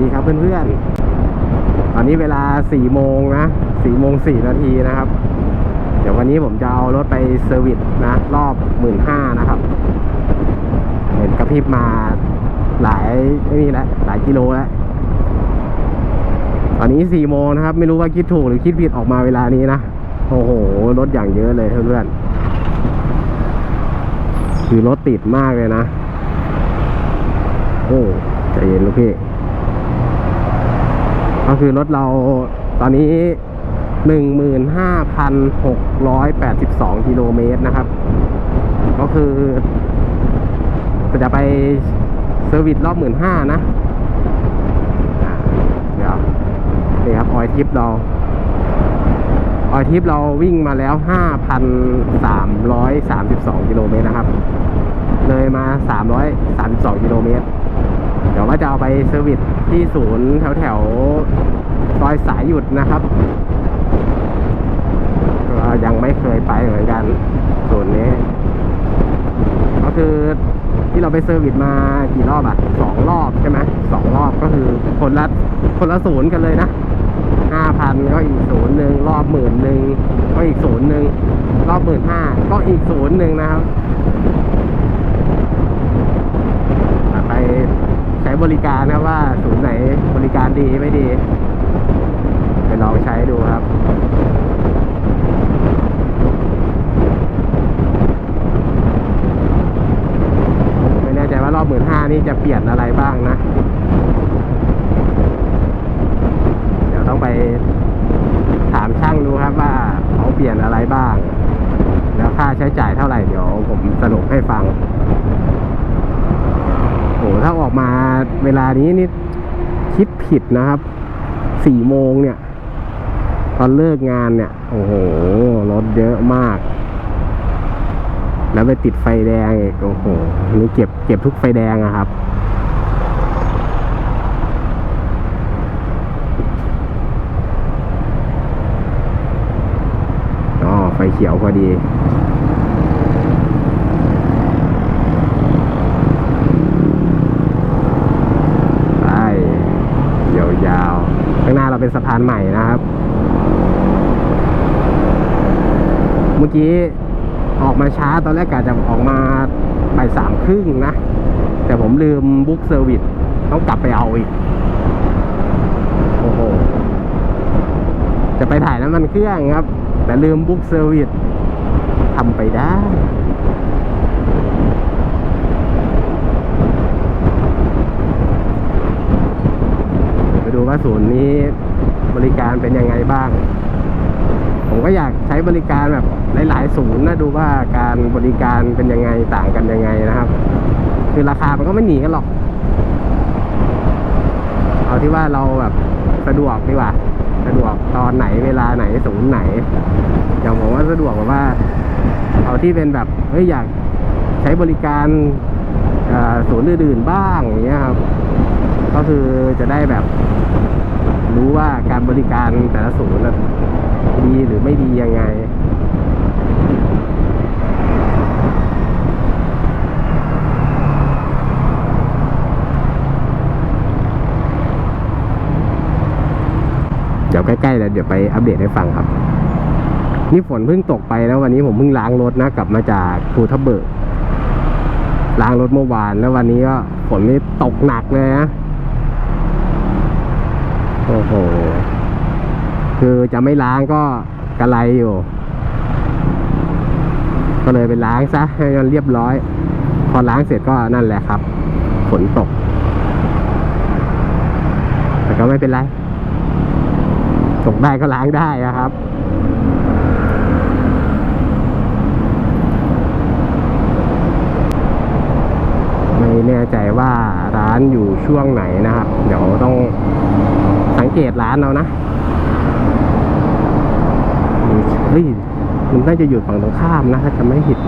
ดีครับเพื่อนๆ ตอนนี้เวลา4โมงนะ4โมง4นาทีนะครับ เดี๋ยววันนี้ผมจะเอารถไปเซอร์วิสนะ รอบ1 5ื่นห้านะครับ เห็นกระพริบมาหลายไอ้นี่แล้วหลายกิโลแล้วตอนนี้4โมงนะครับ ไม่รู้ว่าคิดถูกหรือคิดผิดออกมาเวลานี้นะโอ้โหรถอย่างเยอะเลยเพื่อนๆคือรถติดมากเลยนะ โอ้ใจเย็นลูกพี่ ก็คือรถเราตอนนี้หนึ่งหมื่นห้าพันหกร้อยแปดสิบสองกิโลเมตรนะครับ ก็คือจะไปเซอร์วิสรอบหมื่นห้านะเดี๋ยวนี่ครับออยทิปเราออยทิปเราวิ่งมาแล้วห้าพันสามร้อยสามสิบสองกิโลเมตรนะครับ เลยมาสามร้อยสามสิบสองกิโลเมตร เดี๋ยวว่าจะเอาไปเซอร์วิสที่ศูนย์แถวแถวๆซอยสายหยุดนะครับก็ยังไม่เคยไปเหมือนกันศูนย์นี้ ก็คือที่เราไปเซอร์วิสมากี่รอบอะสองรอบใช่ไหมสองรอบก็คือคนละคนละศูนย์กันเลยนะห้าพันก็อีกศูนย์หนึ่งรอบหมื่นหนึ่งก็อีกศูนย์หนึ่งรอบหมื่นห้าก็อีกศูนย์หนึ่งนะครับ ไป บริการนะว่าศูนย์ไหนบริการดีไม่ดี ไปลองใช้ดูครับไม่แน่ใจว่ารอบหมื่นห้านี่จะเปลี่ยนอะไรบ้างนะ เดี๋ยวต้องไปถามช่างดูครับว่าเขาเปลี่ยนอะไรบ้าง แล้วค่าใช้จ่ายเท่าไหร่เดี๋ยวผมสรุปให้ฟัง ถ้าออกมาเวลานี้นี่คิดผิดนะครับสี่โมงเนี่ย ตอนเลิกงานเนี่ย โอ้โห รถเยอะมาก แล้วไปติดไฟแดงอีกโอ้โหนี่เก็บเก็บทุกไฟแดงอะครับอ๋อไฟเขียวพอดี ไปยาวๆ ข้างหน้าเราเป็นสะพานใหม่นะครับ เมื่อกี้ออกมาช้าตอนแรกกะจะออกมาบ่ายสามครึ่งนะ แต่ผมลืมบุ๊กเซอร์วิสต้องกลับไปเอาอีก โอ้โห จะไปถ่ายน้ำมันเครื่องครับ แต่ลืมบุ๊กเซอร์วิสทำไปได้ไปดูว่าศูนย์นี้ บริการเป็นยังไงบ้าง ผมก็อยากใช้บริการแบบหลาย ๆ ศูนย์นะดูว่าการบริการเป็นยังไงต่างกันยังไงนะครับ คือราคามันก็ไม่หนีกันหรอก เอาที่ว่าเราแบบสะดวกดีกว่า สะดวกตอนไหนเวลาไหนศูนย์ไหน อย่างผมว่าสะดวกแบบว่า เอาที่เป็นแบบเฮ้ยอยากใช้บริการศูนย์อื่นๆบ้างอย่างเงี้ยครับ ก็คือจะได้แบบ รู้ว่าการบริการแต่ละศูนย์ดีหรือไม่ดียังไงเดี๋ยวใกล้ๆแล้วเดี๋ยวไปอัปเดตให้ฟังครับ นี่ฝนเพิ่งตกไปแล้ววันนี้ผมเพิ่งล้างรถนะกลับมาจากภูทับเบิกล้างรถเมื่อวานแล้ววันนี้ก็ฝนนี่ตกหนักเลยนะ โอ้โห คือจะไม่ล้างก็กระไรอยู่ ก็เลยไปล้างซะให้มันเรียบร้อย พอล้างเสร็จก็นั่นแหละครับ ฝนตก แต่ก็ไม่เป็นไร ตกได้ก็ล้างได้อะครับไม่แน่ใจว่าร้านอยู่ช่วงไหนนะครับ เดี๋ยวต้อง เกตร้านเรานะเฮ้ยมันน่าจะอยู่ฝั่งตรงข้ามนะถ้าจะไม่ผิด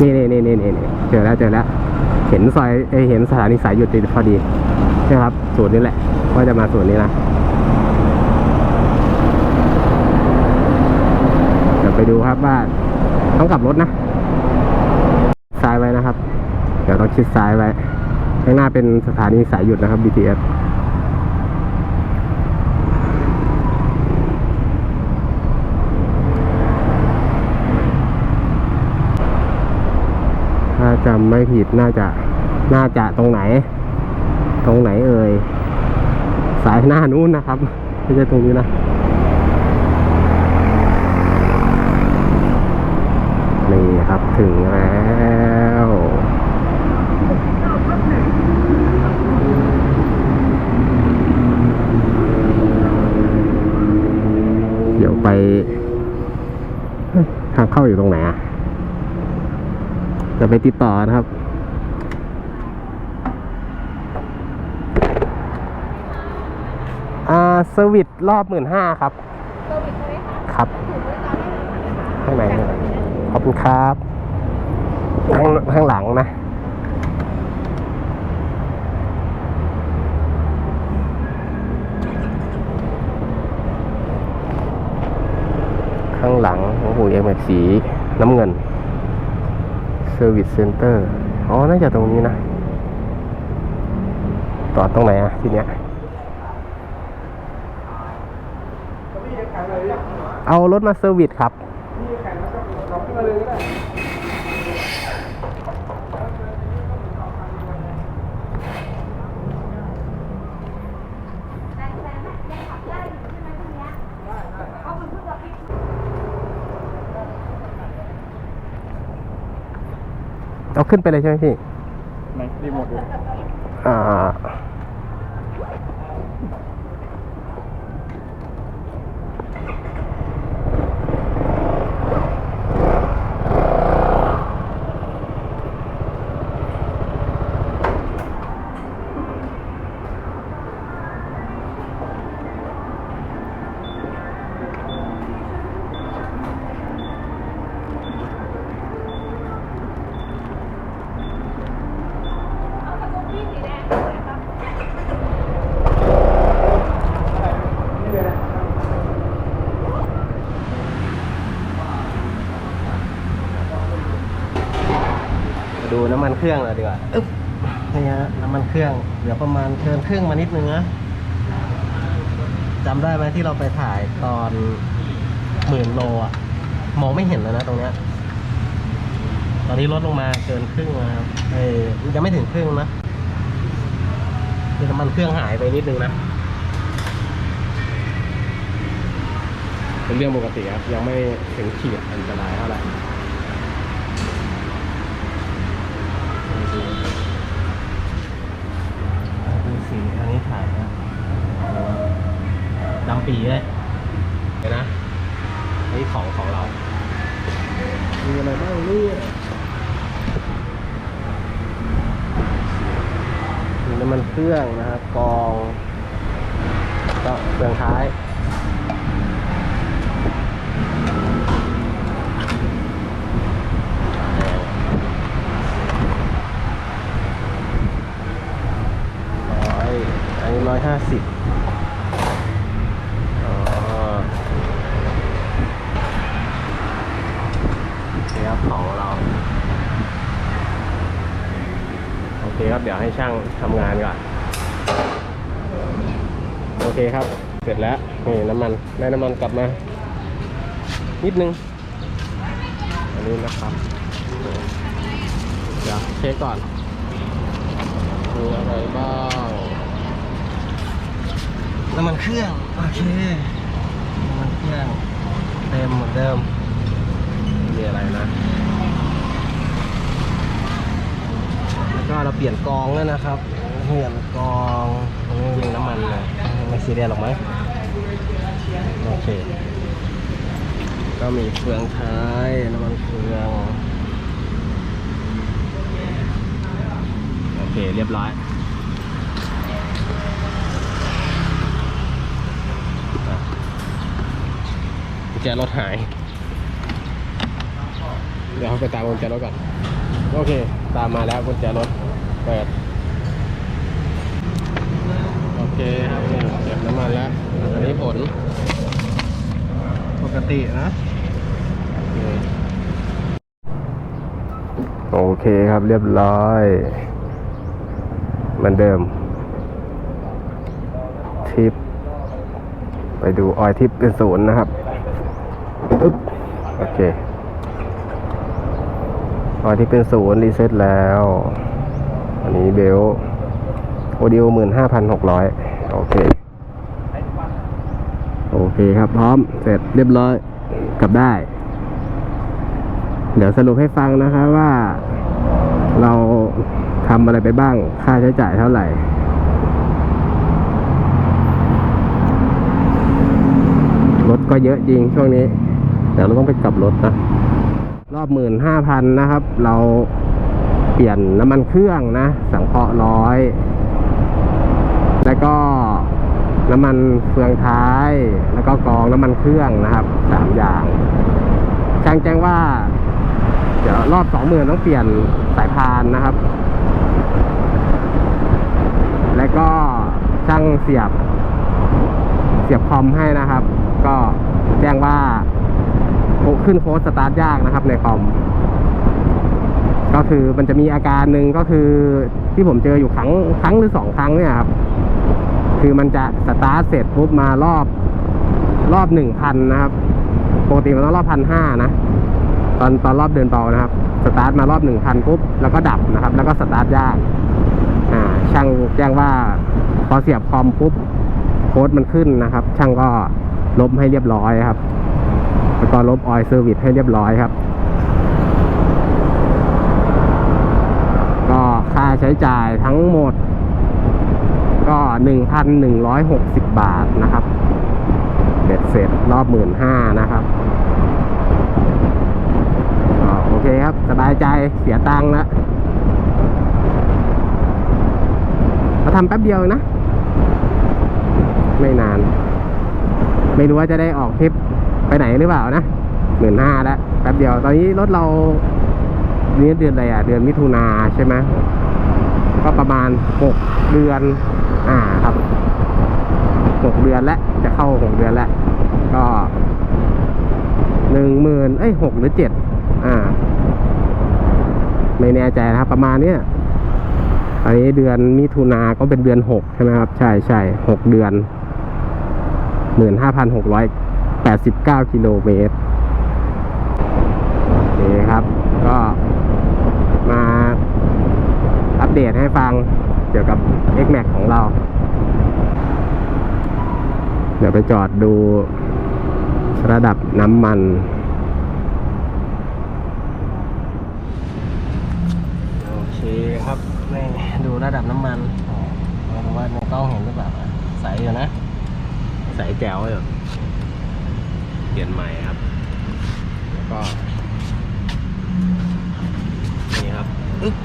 นี่นี่นี่นี่นี่เจอแล้วเจอแล้ว เห็นซอยเอเห็นสถานีสายหยุดติดพอดีนะครับสูตรนี้แหละว่าจะมาสูตรนี้นะเดี๋ยวไปดูครับว่าต้องกลับรถนะซ้ายไว้นะครับ เดี๋ยวต้องชิดซ้ายไว้ ข้างหน้าเป็นสถานีสายหยุดนะครับ BTS ถ้าจำไม่ผิดน่าจะน่าจะตรงไหน ตรงไหนเอ่ย สายหน้านู้นนะครับ ไม่ใช่ตรงนี้นะนี่ครับถึงแล้ว เดี๋ยวไปเฮ้ยทาง เข้าอยู่ตรงไหนอะจะไปติดต่อนะครับ อ่าเซอร์วิสรอบหมื่นห้าครับเซอร์วิสใช่ไหมคะครับ ถูกบริการได้เลยค่ะข้างในเนี่ยขอบคุณครับ ข้างข้างหลังนะ หูยเอ็มแบ x สีน้ำเงิน Service Center อ๋อ น่าจะตรงนี้นะ ต่อตรงไหนอะที่เนี้ย เอารถมาเซอร์วิสครับ เอาขึ้นไปเลยใช่ไหมพี่ในรีโมทดูอ่าเอาสกูปปี้สีแดงเลยครับ มาดูน้ำมัน เครื่องเลยดีกว่าอึ๊บนี่ฮะน้ำมันเครื่องเดี๋ยวประมาณเกินครึ่งมานิดนึงนะจำได้ไหมที่เราไปถ่ายตอนหมื่นโลอะมองไม่เห็นเลยนะตรงเนี้ย ตอนนี้ลดลงมาเกินครึ่งแล้วครับเอ้ยยังไม่ถึงครึ่งนะคือน้ำมันเครื่องหายไปนิดนึงนะเป็นเรื่องปกติครับยังไม่ถึงขีดอันตรายเท่าไหร่ ดำปีเลยเดี๋ยวนะอันนี้ของของเรา มีอะไรบ้างเนี่ยมีน้ำมันเครื่องนะครับกองก็เครื่องท้ายร้อยอันนี้ร้อยห้าสิบอ๋อนี่ครับของเรา โอเคครับ เดี๋ยวให้ช่างทำงานก่อน โอเคครับ เสร็จแล้ว นี่น้ำมัน ได้น้ำมันกลับมา นิดนึง อันนี้นะครับ เดี๋ยวเช็คก่อน มีอะไรบ้าง น้ำมันเครื่อง โอเค น้ำมันเครื่อง เต็มเหมือนเดิมมีอะไรนะ แล้ว ก็เราเปลี่ยนกองแล้วนะครับ เปลี่ยนกองยิงน้ำมันเลยไม่ซีเรียสหรอกมั้งโอเค ก็มีเฟืองท้ายน้ำมันเฟืองโอเคเรียบร้อยอะกุญแจรถหาย เดี๋ยวไปตามกุญแจรถก่อน โอเค ตามมาแล้วกุญแจรถ เปิด โอเคครับเนี่ยเก็บน้ำมันแล้ว อันนี้ผล ปกตินะ โอเคครับเรียบร้อยเหมือนเดิมทิป ไปดูออยทิปเป็นศูนย์นะครับอึ๊บโอเคออยทิปเป็นศูนย์รีเซ็ตแล้ว อันนี้เบลโอดิโอหมื่นห้าพันหกร้อยโอเค โอเคครับพร้อมเสร็จเรียบร้อยกลับได้ เดี๋ยวสรุปให้ฟังนะครับว่าเราทำอะไรไปบ้างค่าใช้จ่ายเท่าไหร่รถก็เยอะจริงช่วงนี้ เดี๋ยวเราต้องไปกลับรถนะ รอบหมื่นห้าพันนะครับ เรา ปลี่ยนน้ำมันเครื่องนะ สังเคราะห์ร้อย แล้วก็น้ำมันเฟืองท้าย แล้วก็กรองน้ำมันเครื่องนะครับสามอย่าง ช่างแจ้งว่า เดี๋ยวรอบสองหมื่นต้องเปลี่ยนสายพานนะครับ แล้วก็ช่างเสียบ เสียบคอมให้นะครับ ก็แจ้งว่าขึ้นโค้ดสตาร์ทยากนะครับในคอม ก็คือมันจะมีอาการหนึ่งก็คือที่ผมเจออยู่ครั้งครั้งหรือสองครั้งเนี่ยครับ คือมันจะสตาร์ทเสร็จปุ๊บมารอบรอบหนึ่งพันนะครับปกติมันต้องรอบพันห้านะ ตอนตอนรอบเดินเบานะครับ สตาร์ทมารอบหนึ่งพันปุ๊บแล้วก็ดับนะครับ แล้วก็สตาร์ทยากอ่าช่างแจ้งว่าพอเสียบคอมปุ๊บโค้ดมันขึ้นนะครับ ช่างก็ลบให้เรียบร้อยครับ แล้วก็ลบออยเซอร์วิสให้เรียบร้อยครับ ก็ค่า ใช้จ่ายทั้งหมด ก็ 1,160 บาทนะครับเบ็ดเสร็จรอบหมื่นห้านะครับโอเคครับ สบายใจเสียตังค์แล้วเราทำแป๊บเดียวนะ ไม่นาน ไม่รู้ว่าจะได้ออกทริปไปไหนหรือเปล่านะหมื่นห้าแล้วแป๊บเดียว ตอนนี้รถเรานี่เดือนอะไรอะ เดือนมิถุนาใช่ไหม ก็ประมาณหกเดือน อ่าครับหกเดือนแล้วจะเข้าหกเดือนแล้ว ก็หนึ่งหมื่นเอ้ยหกหรือเจ็ดอ่า ไม่แน่ใจนะครับ ประมาณเนี้ยอันนี้เดือนมิถุนาก็เป็นเดือนหกใช่ไหมครับ ใช่ใช่หกเดือนหมื่นห้าพันหกร้อยแปดสิบเก้ากิโลเมตรโอเคครับ ก็มา เดตให้ฟังเกี่ยวกับ X Max ของเรา เดี๋ยวไปจอดดูระดับน้ำมัน โอเคครับนี่ดูระดับน้ำมันไม่รู้ว่าในกล้องเห็นหรือเปล่าใสอยู่นะ ใสแจ๋วอยู่เปลี่ยนใหม่ครับ แล้วก็ นี่ครับอึ๊บ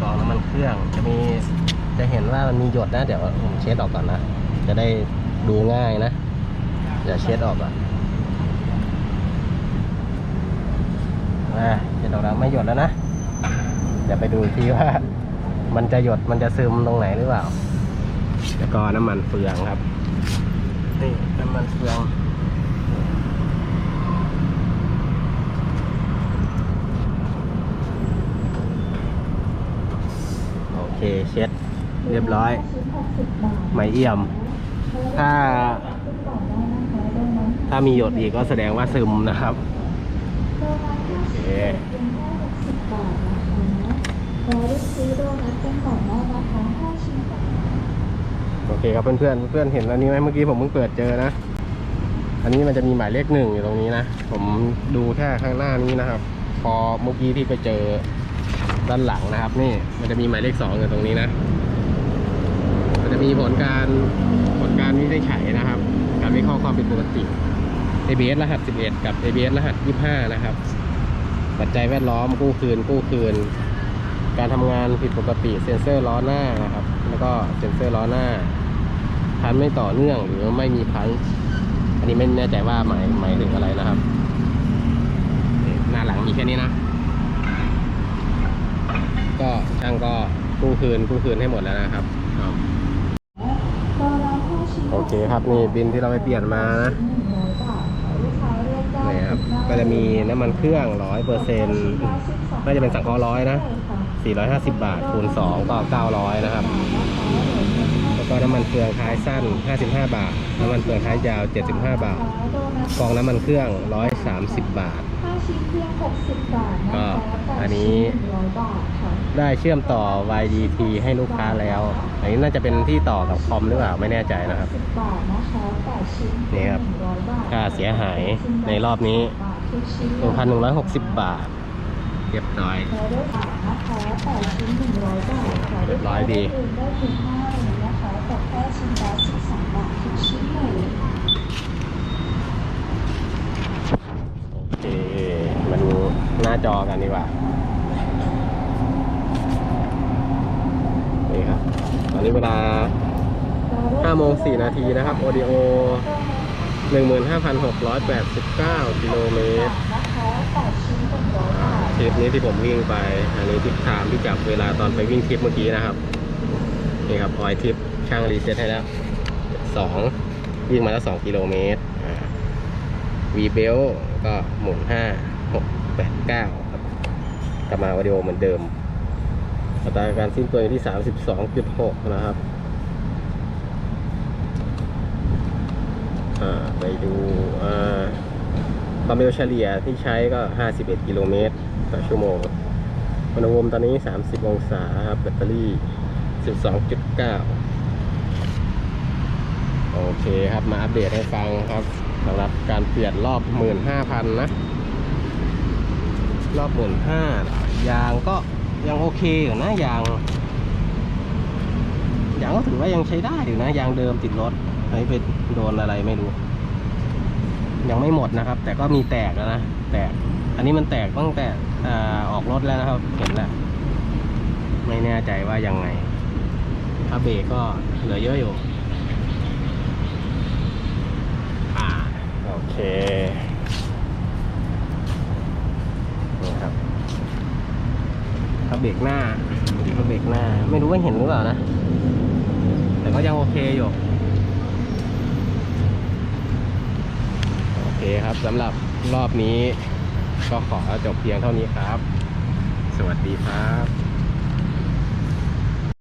กรองน้ำมันเครื่อง จะมีจะเห็นว่ามันมีหยดนะ เดี๋ยวผมเช็ดออกก่อนนะ จะได้ดูง่ายนะอย่าเช็ดออกอะอะเช็ดออกแล้วไม่หยดแล้วนะเดี๋ยวไปดูทีว่า มันจะหยดมันจะซึมตรงไหนหรือเปล่าแล้วก็น้ำมันเฟืองครับนี่น้ำมันเฟือง เคเช็ดเรียบร้อย ไม่เอี่ยม ถ้า ถ้ามีหยดอีกก็แสดงว่าซึมนะครับโอเคโอเคครับเพื่อนๆเพื่อนๆเห็นแล้วนี้ไหมเมื่อกี้ผมเพิ่งเปิดเจอนะ อันนี้มันจะมีหมายเลขหนึ่งอยู่ตรงนี้นะ ผมดูแค่ข้างหน้านี้นะครับ พอเมื่อกี้ที่ไปเจอ ด้านหลังนะครับ นี่มันจะมีหมายเลขสองอยู่ตรงนี้นะ มันจะมีผลการผลการวินิจฉัยนะครับ การวิเคราะห์ความผิดปกติ ABS รหัส 11 กับ ABS รหัส 25 นะครับ ปัจจัยแวดล้อมกู้คืนกู้คืน การทำงานผิดปกติเซ็นเซอร์ล้อหน้านะครับ แล้วก็เซ็นเซอร์ล้อหน้าพันไม่ต่อเนื่องหรือไม่มีพันอันนี้ไม่แน่ใจว่าหมายหมายถึงอะไรนะครับหน้าหลังมีแค่นี้นะ ก็ช่างก็กู้คืนกู้คืนให้หมดแล้วนะครับครับโอเคครับนี่บินที่เราไปเปลี่ยนมานะนี่ครับก็จะมีน้ำมันเครื่องร้อยเปอร์เซ็นต์น่าจะเป็นสังเคราะห์ร้อยนะ450 บาทคูณ2ก็900นะครับแล้วก็น้ำมันเฟืองท้ายสั้น 55 บาท น้ำมันเฟืองท้ายยาว 75 บาท กองน้ำมันเครื่อง 130 บาทค่าชิ้นเพียง60บาทก็นะคะอันนี้100บาทค่ะ ได้เชื่อมต่อ YDT ให้ลูกค้าแล้วอันนี้น่าจะเป็นที่ต่อกับคอมหรือเปล่าไม่แน่ใจนะครับนี่ครับ100บาทค่าเสียหายในรอบนี้ทุกชิ้น1,160 บาทเรียบร้อยใช้ได้บบาทเรียบร้อยดีได้ถึงได้ถึง5เลยนะคะแต่แค่ชิ้นละ12บาททุกชิ้นเลยโอเคมาดูหน้าจอกันดีกว่า นี่ครับตอนนี้เวลา5โมง4นาทีนะครับ Audio 15,689กิโลเมตรคะ8ชิ้น100อ่าบาทริปนี้ที่ผมวิ่งไป อันนี้ทิปไทม์ที่จับเวลาตอนไปวิ่งทริปเมื่อกี้นะครับ นี่ครับออยทริปช่างรีเซ็ตให้แล้วสองวิ่งมาแล้วสองกิโลเมตรวีเบลก็หมุนห้าหกแปดเก้าครับกลับมาวิดีโอเหมือนเดิม อัตราการสิ้นเปลือยู่ที่สามสิบสองจุดหกนะครับไปดูความเร็วเฉลี่ยที่ใช้ก็ 51 กิโลเมตรต่อชั่วโมงอุณหภูมิตอนนี้ 30 องศาครับแบตเตอรี่ 12.9 โอเคครับ มาอัปเดตให้ฟังครับสำหรับการเปลี่ยนรอบ 15,000 นะ รอบ 15,000 ยางก็ ยังโอเคอยู่นะยางยางก็ถือว่ายังใช้ได้อยู่นะยางเดิมติดรถอันนี้เป็นโดนอะไรไม่รู้ ยังไม่หมดนะครับ แต่ก็มีแตกแล้วนะแตก อันนี้มันแตกตั้งแต่อออกรถแล้วนะครับ เห็นแล้วไม่แน่ใจว่ายังไง ถ้าเบรกก็เหลือเยอะอยู่โอเคนี่ครับ เขาเบรกหน้าเขาเบรกหน้า ไม่รู้ว่าเห็นหรือเปล่านะ แต่ก็ยังโอเคอยู่ โอเคครับสำหรับรอบนี้ ก็ขอจบเพียงเท่านี้ครับ สวัสดีครับ